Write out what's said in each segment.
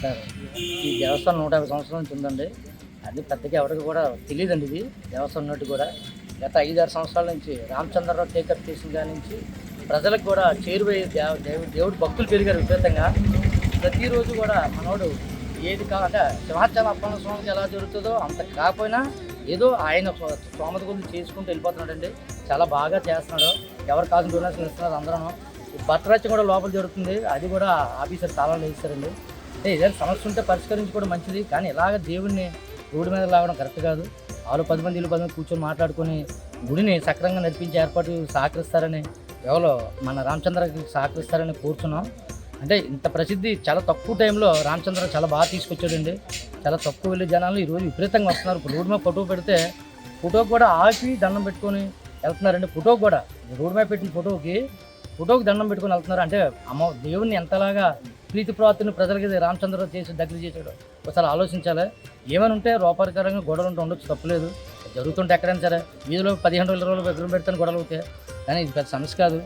Sir ఈ దేవస్థానం నూట యాభై సంవత్సరాల నుంచి ఉందండి. అది పెద్దగా ఎవరికి కూడా తెలియదండి ఇది దేవస్థానం ఉన్నట్టు కూడా. గత ఐదారు సంవత్సరాల నుంచి రామచంద్రరావు టేకప్ చేసిన దాని నుంచి ప్రజలకు కూడా చేరువయ్యే దేవ దేవుడు భక్తులు పెరిగారు విపరీతంగా. ప్రతిరోజు కూడా మనోడు ఏది కావాలంటే సింహాచల అప్పన్న స్వామికి ఎలా జరుగుతుందో అంత కాకపోయినా ఏదో ఆయన స్వామత గురించి చేసుకుంటూ వెళ్ళిపోతున్నాడండి. చాలా బాగా చేస్తున్నాడు. ఎవరు కాదు డొనేషన్ ఇస్తున్నారు అందరం. భద్రాచం కూడా లోపల జరుగుతుంది. అది కూడా ఆఫీసర్ తాళాలు వేస్తారండి ఏదైనా సమస్య ఉంటే పరిష్కరించుకోవడం మంచిది. కానీ ఇలాగ దేవుడిని రోడ్డు మీద లాగడం కరెక్ట్ కాదు. వాళ్ళు పది మంది ఇల్లు పది మంది కూర్చొని మాట్లాడుకొని గుడిని సక్రంగా నడిపించే ఏర్పాటు సహకరిస్తారని ఎవరో మన రామచంద్రకి సహకరిస్తారని కూర్చున్నాం. అంటే ఇంత ప్రసిద్ధి చాలా తక్కువ టైంలో రామచంద్ర చాలా బాగా తీసుకొచ్చాడండి. చాలా తక్కువ వెళ్ళే జనాలు ఈరోజు విపరీతంగా వస్తున్నారు. రోడ్డు మీద ఫోటో పెడితే ఫోటో కూడా ఆపి దండం పెట్టుకొని వెళ్తున్నారండి. ఫోటో కూడా రోడ్డు మీద పెట్టిన ఫోటోకి ఫోటోకి దండం పెట్టుకొని వెళ్తున్నారు. అంటే అమ్మ దేవుణ్ణి ఎంతలాగా ప్రీతి ప్రార్థన ప్రజలకి రామచంద్ర చేసి దగ్గర చేశాడు. ఒకసారి ఆలోచించాలి. ఏమైనా ఉంటే రూపాయకరంగా గొడవలు ఉంటే ఉండొచ్చు తప్పలేదు. జరుగుతుంటే ఎక్కడైనా సరే వీధిలో పదిహేను రోజుల రోజులు విగ్రహం పెడతాను గొడవలు అవుతాయి. కానీ ఇది పెద్ద సమస్య కాదు.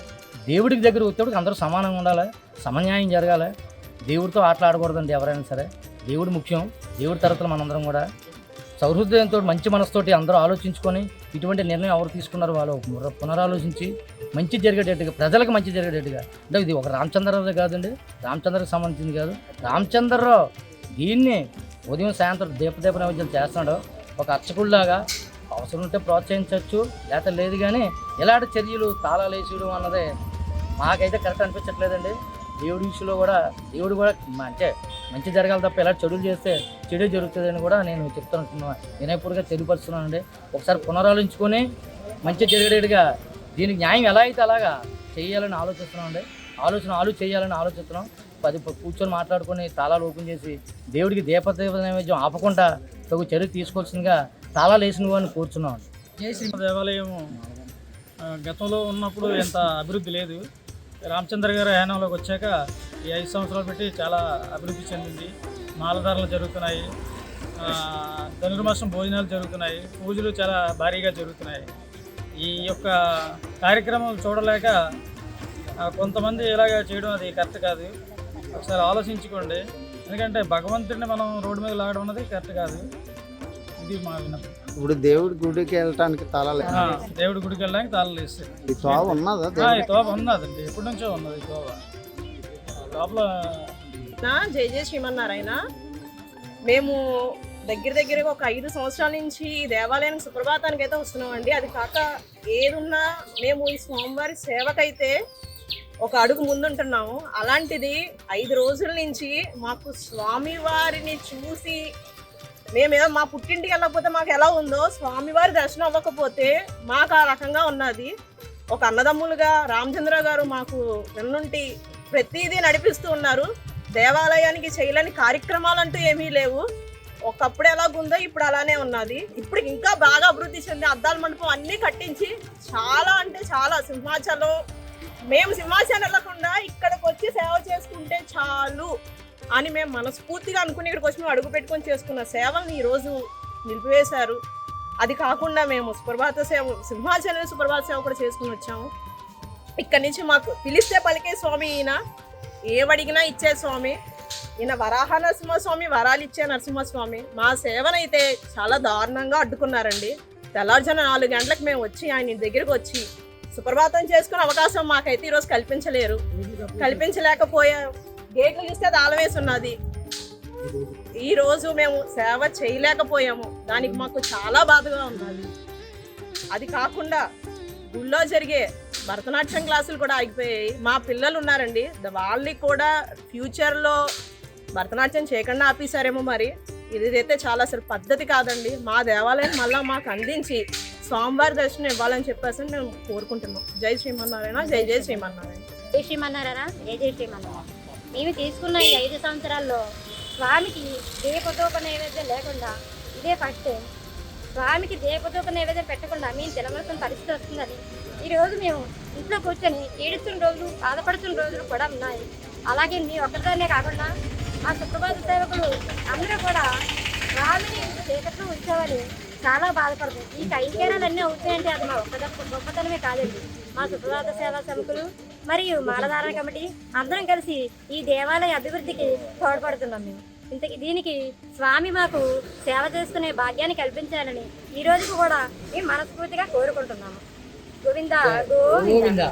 దేవుడికి దగ్గర వచ్చేటికి అందరూ సమానంగా ఉండాలి. సమన్యాయం జరగాలి. దేవుడితో ఆటలు ఆడకూడదండి ఎవరైనా సరే. దేవుడు ముఖ్యం. దేవుడి తరపున మనందరం కూడా సౌహృదయంతో మంచి మనసుతోటి అందరూ ఆలోచించుకొని ఇటువంటి నిర్ణయం ఎవరు తీసుకున్నారో వాళ్ళు పునరాలోచించి మంచి జరిగేటట్టుగా ప్రజలకు మంచి జరిగేటట్టుగా. అంటే ఇది ఒక రామచంద్రరావు కాదండి రామచంద్రకు సంబంధించింది కాదు. రామచంద్రరావు దీన్ని ఉదయం సాయంత్రం దీపదీప నైవేద్యం చేస్తున్నాడు. ఒక అర్చకుడిలాగా అవసరం ఉంటే ప్రోత్సహించవచ్చు లేకపోతే లేదు కానీ ఇలాంటి చర్యలు తాళాలు వేసేయడం అన్నదే మాకైతే కరెక్ట్ అనిపించట్లేదండి. దేవుడి విషయంలో కూడా దేవుడు కూడా అంటే మంచి జరగాలి తప్ప ఇలా చెడులు చేస్తే చెడు జరుగుతుందని కూడా నేను చెప్తున్నా వినయపూర్గా తెలియపరుస్తున్నానండి. ఒకసారి పునరాలోచించుకొని మంచి జరిగేట్టుగా దీనికి న్యాయం ఎలా అయితే అలాగా చేయాలని ఆలోచిస్తున్నామండి. ఆలోచన ఆలు చేయాలని ఆలోచిస్తున్నాం. పది కూర్చొని మాట్లాడుకొని తాళాలు ఓపెన్ చేసి దేవుడికి దీపదేవ నైవేద్యం ఆపకుండా తగు చర్య తీసుకోవాల్సిందిగా తాళాలు వేసిన వాడిని కూర్చున్నాం. దేవాలయం గతంలో ఉన్నప్పుడు ఎంత అభివృద్ధి లేదు. రామచంద్ర గారి హయానంలోకి వచ్చాక ఈ ఐదు సంవత్సరాలు పెట్టి చాలా అభివృద్ధి చెందింది. మాలధారలు జరుగుతున్నాయి. ధనుర్మాసం భోజనాలు జరుగుతున్నాయి. పూజలు చాలా భారీగా జరుగుతున్నాయి. ఈ యొక్క కార్యక్రమం చూడలేక కొంతమంది ఇలాగ చేయడం అది కరెక్ట్ కాదు. ఒకసారి ఆలోచించుకోండి. ఎందుకంటే భగవంతుడిని మనం రోడ్డు మీద లాగడం అన్నది కరెక్ట్ కాదు. ఇది మా విన్నపం ఇప్పుడు దేవుడి గుడికి వెళ్ళటానికి తాళాలు ఆ, దేవుడి గుడికి వెళ్ళడానికి తాళాలు వేస్తాయి ఈ తోవ ఉన్నదా ఈ తోవ ఉన్నదండి. ఎప్పటి నుంచో ఉన్నది ఈ తోవ. లోపల కృష్ణ జై జయ శ్రీమన్నారాయణ. మేము దగ్గర దగ్గరగా ఒక ఐదు సంవత్సరాల నుంచి ఈ దేవాలయానికి సుప్రభాతానికి అయితే వస్తున్నామండి. అది కాక ఏదున్నా మేము ఈ స్వామివారి సేవకైతే ఒక అడుగు ముందుంటున్నాము. అలాంటిది ఐదు రోజుల నుంచి మాకు స్వామివారిని చూసి మేమేదో మా పుట్టింటికి వెళ్ళకపోతే మాకు ఎలా ఉందో స్వామివారి దర్శనం అవ్వకపోతే మాకు ఆ రకంగా ఉన్నది. ఒక అన్నదమ్ములుగా రామచంద్ర గారు మాకు వెన్నుంటి ప్రతిదీ నడిపిస్తూ ఉన్నారు. దేవాలయానికి చేయలేని కార్యక్రమాలు అంటూ ఏమీ లేవు. ఒకప్పుడు ఎలాగుందో ఇప్పుడు అలానే ఉన్నది. ఇప్పుడు ఇంకా బాగా అభివృద్ధి చెంది అద్దాల మండపం అన్నీ కట్టించి చాలా అంటే చాలా సింహాచలం మేము సింహాచలం వెళ్ళకుండా ఇక్కడికి వచ్చి సేవ చేసుకుంటే చాలు అని మేము మనస్ఫూర్తిగా అనుకుని ఇక్కడికి వచ్చి మేము అడుగు పెట్టుకొని చేసుకున్న సేవల్ని ఈరోజు నిలిపివేశారు. అది కాకుండా మేము సుప్రభాత సేవ సింహాచలం సుప్రభాత సేవ కూడా చేసుకుని వచ్చాము. ఇక్కడి నుంచి మాకు పిలిస్తే పలికే స్వామి ఈయన. ఏవడిగినా ఇచ్చే స్వామి. ఈయన వరాహ నరసింహస్వామి వరాలు ఇచ్చే నరసింహస్వామి. మా సేవనైతే చాలా దారుణంగా అడ్డుకున్నారండి. తెల్లారుజామున నాలుగు గంటలకు మేము వచ్చి ఆయన దగ్గరికి వచ్చి సుప్రభాతం చేసుకునే అవకాశం మాకైతే ఈరోజు కల్పించలేరు. కల్పించలేకపోయా. గేట్లు చూస్తే ఆలవేసి ఉన్నది. ఈరోజు మేము సేవ చేయలేకపోయాము. దానికి మాకు చాలా బాధగా ఉన్నది. అది కాకుండా గుళ్ళో జరిగే భరతనాట్యం క్లాసులు కూడా ఆగిపోయాయి. మా పిల్లలు ఉన్నారండి. వాళ్ళకి కూడా ఫ్యూచర్లో భరతనాట్యం చేయకుండా ఆపేశారేమో మరి. ఇదైతే చాలా అసలు పద్ధతి కాదండి. మా దేవాలయం మళ్ళీ మాకు అందించి స్వామివారి దర్శనం ఇవ్వాలని చెప్పేసి మేము కోరుకుంటున్నాం. జై శ్రీమన్నారాయణ జై జై శ్రీమన్నారాయణ. జై శ్రీమన్నారాయణ జై జై శ్రీమన్నారాయణ. మేము తీసుకున్న ఈ ఐదు సంవత్సరాల్లో స్వామికి దీపదూప నైవేద్యం లేకుండా ఇదే ఫస్ట్. స్వామికి దీపదూప నైవేద్యం పెట్టకుండా మేము తినవలసిన పరిస్థితి వస్తుందని ఈరోజు మేము ఇంట్లో కూర్చొని ఏడుస్తున్న రోజులు బాధపడుతున్న రోజులు కూడా ఉన్నాయి. అలాగే మీ ఒక్కరితోనే కాకుండా మా సుప్రభాత సేవకులు అందరూ కూడా స్వామిని ఇంత చీకట్లో ఉంచామని చాలా బాధపడుతుంది. ఈ కైంకేరాలన్నీ అవుతాయంటే అది మా ఒక్క గొప్పతనమే కాదండి. మా సుప్రభాత సేవా సమికులు మరియు మాలధారణ కమిటీ అందరం కలిసి ఈ దేవాలయ అభివృద్ధికి తోడ్పడుతున్నాం మేము. ఇంతకి దీనికి స్వామి మాకు సేవ చేసుకునే భాగ్యాన్ని కల్పించాలని ఈ రోజుకు కూడా మేము మనస్ఫూర్తిగా కోరుకుంటున్నాము. గోవింద గోవిందా